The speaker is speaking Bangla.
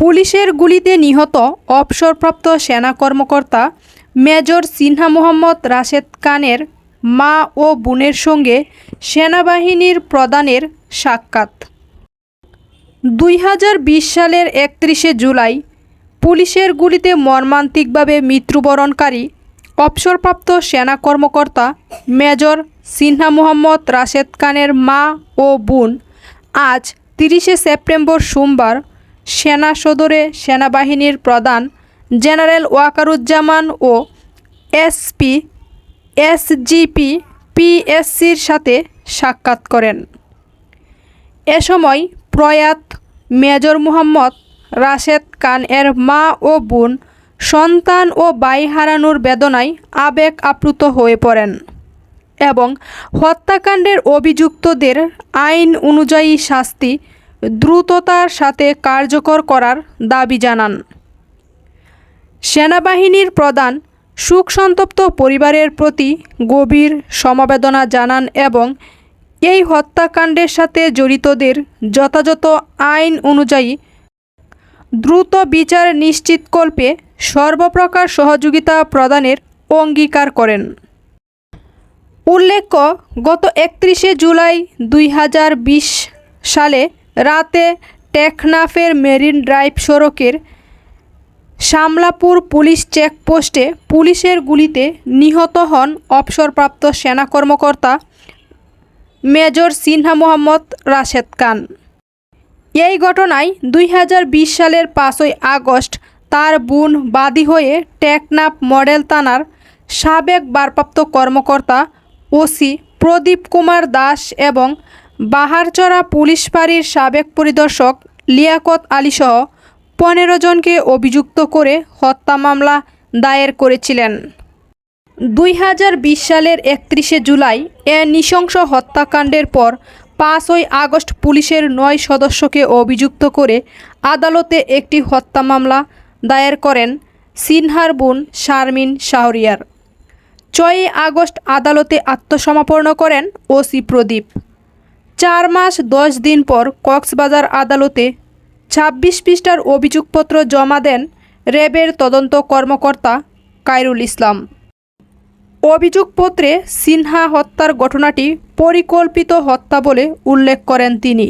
পুলিশের গুলিতে নিহত অবসরপ্রাপ্ত সেনা কর্মকর্তা মেজর সিনহা মোহাম্মদ রাশেদ খানের মা ও বোনের সঙ্গে সেনাবাহিনীর প্রধানের সাক্ষাৎ। দুই হাজার বিশ সালের একত্রিশে জুলাই পুলিশের গুলিতে মর্মান্তিকভাবে মৃত্যুবরণকারী অবসরপ্রাপ্ত সেনা কর্মকর্তা মেজর সিনহা মোহাম্মদ রাশেদ খানের মা ও বোন আজ তিরিশে সেপ্টেম্বর সোমবার সেনা সদরে সেনাবাহিনীর প্রধান জেনারেল ওয়াকারুজ্জামান ও এসপি, এসজিপি, পিএসসির সাথে সাক্ষাৎ করেন। এ সময় প্রয়াত মেজর মোহাম্মদ রাশেদ খান এর মা ও বোন, সন্তান ও ভাই হারানোর বেদনায় আবেগ আপ্লুত হয়ে পড়েন এবং হত্যাকাণ্ডের অভিযুক্তদের আইন অনুযায়ী শাস্তি দ্রুততার সাথে কার্যকর করার দাবি জানান। সেনাবাহিনীর প্রধান শোকসন্তপ্ত পরিবারের প্রতি গভীর সমবেদনা জানান এবং এই হত্যাকাণ্ডের সাথে জড়িতদের যথাযথ আইন অনুযায়ী দ্রুত বিচার নিশ্চিতকল্পে সর্বপ্রকার সহযোগিতা প্রদানের অঙ্গীকার করেন। উল্লেখ্য, গত একত্রিশে জুলাই দুই হাজার বিশ সালে রাতে টেকনাফের মেরিন ড্রাইভ সড়কের শামলাপুর পুলিশ চেকপোস্টে পুলিশের গুলিতে নিহত হন অবসরপ্রাপ্ত সেনা কর্মকর্তা মেজর সিনহা মোহাম্মদ রাশেদ খান। এই ঘটনায় দুই হাজার বিশ সালের পাঁচই আগস্ট তার বোন বাদী হয়ে টেকনাফ মডেল থানার সাবেক ভারপ্রাপ্ত কর্মকর্তা ওসি প্রদীপ কুমার দাস এবং বাহারচরা পুলিশ ফাঁড়ির সাবেক পরিদর্শক লিয়াকত আলীসহ পনেরো জনকে অভিযুক্ত করে হত্যা মামলা দায়ের করেছিলেন। দুই হাজার বিশ সালের একত্রিশে জুলাই এ নৃশংস হত্যাকাণ্ডের পর পাঁচই আগস্ট পুলিশের নয় সদস্যকে অভিযুক্ত করে আদালতে একটি হত্যা মামলা দায়ের করেন সিনহার বোন শারমিন শাহরিয়ার। ছয়ই আগস্ট আদালতে আত্মসমর্পণ করেন ওসি প্রদীপ। চার মাস দশ দিন পর কক্সবাজার আদালতে ছাব্বিশ পৃষ্ঠার অভিযোগপত্র জমা দেন র্যাবের তদন্ত কর্মকর্তা কায়রুল ইসলাম। অভিযোগপত্রে সিনহা হত্যার ঘটনাটি পরিকল্পিত হত্যা বলে উল্লেখ করেন তিনি।